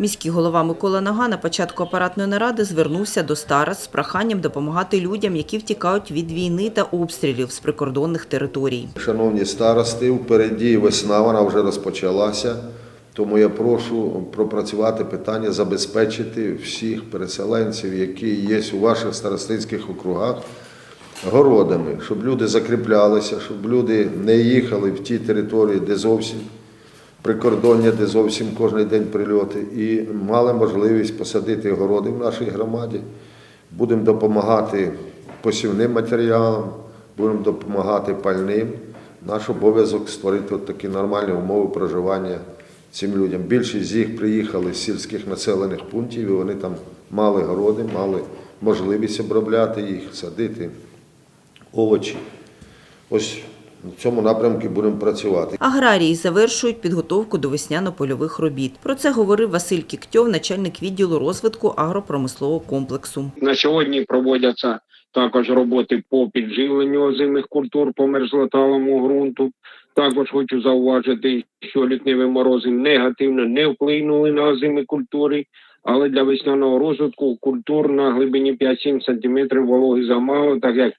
Міський голова Микола Нага на початку апаратної наради звернувся до старост з проханням допомагати людям, які втікають від війни та обстрілів з прикордонних територій. Шановні старости, впереді весна, вона вже розпочалася. Тому я прошу пропрацювати питання, забезпечити всіх переселенців, які є у ваших старостинських округах, городами, щоб люди закріплялися, щоб люди не їхали в ті території, де зовсім прикордоння, де зовсім кожен день прильоти, і мали можливість посадити городи в нашій громаді. Будемо допомагати посівним матеріалам, будемо допомагати пальним. Наш обов'язок створити от такі нормальні умови проживання цим людям. Більшість з їх приїхали з сільських населених пунктів, і вони там мали городи, мали можливість обробляти їх, садити овочі. Ось в цьому напрямку будемо працювати. Аграрії завершують підготовку до весняно-польових робіт. Про це говорив Василь Кіктьов, начальник відділу розвитку агропромислового комплексу. На сьогодні проводяться також роботи по підживленню озимих культур по мерзлоталому ґрунту. Також хочу зауважити, що літневі морози негативно не вплинули на озимі культури, але для весняного розвитку культур на глибині 5-7 см вологи замало, так як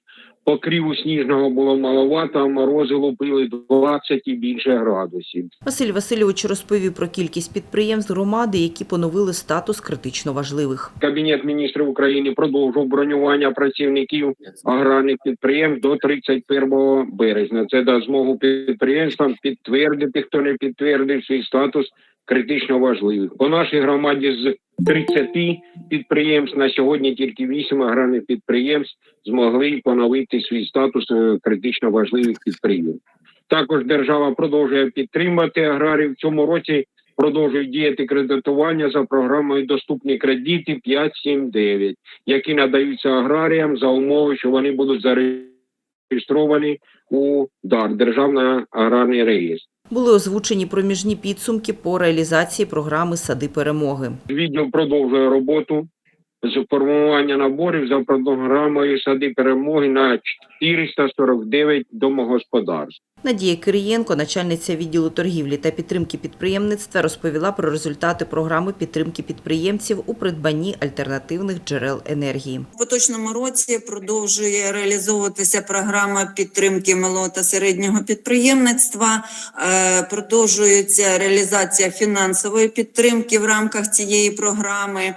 покріву сніжного було маловато, а морози лупили 20 і більше градусів. Василь Васильович розповів про кількість підприємств громади, які поновили статус критично важливих. Кабінет міністрів України продовжив бронювання працівників аграрних підприємств до 31 березня. Це дасть змогу підприємствам підтвердити, хто не підтвердив свій статус критично важливих. По нашій громаді з 30 підприємств на сьогодні тільки 8 аграрних підприємств змогли поновити свій статус е, критично важливих підприємств. Також держава продовжує підтримати аграрів в цьому році. Продовжують діяти кредитування за програмою Доступні кредити 5.7.9, які надаються аграріям за умови, що вони будуть зареєстровані у ДАР Державний аграрний реєстр. Були озвучені проміжні підсумки по реалізації програми Сади перемоги. Відділ продовжує роботу з формування наборів за програмою сади перемоги на 449 домогосподарств. Надія Кирієнко, начальниця відділу торгівлі та підтримки підприємництва, розповіла про результати програми підтримки підприємців у придбанні альтернативних джерел енергії. В поточному році продовжує реалізовуватися програма підтримки малого та середнього підприємництва. Е, Продовжується реалізація фінансової підтримки в рамках цієї програми.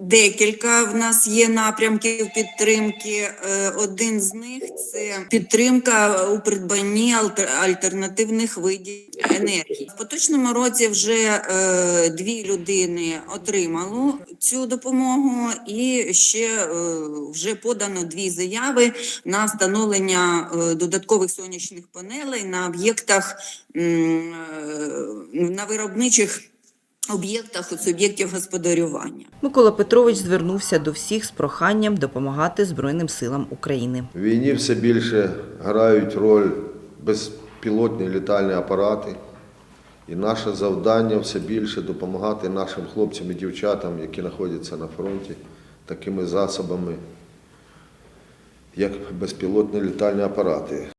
Декілька в нас є напрямків підтримки. Е, Один з них це підтримка у придбанні альтер- альтернативних видів енергії. В поточному році вже е, дві людини отримали цю допомогу, і ще е, вже подано дві заяви на встановлення додаткових сонячних панелей на об'єктах на виробничих об'єктах у суб'єктів господарювання. Микола Петрович звернувся до всіх з проханням допомагати Збройним силам України. В війні все більше грають роль безпілотні літальні апарати. І наше завдання все більше допомагати нашим хлопцям і дівчатам, які знаходяться на фронті, такими засобами, як безпілотні літальні апарати.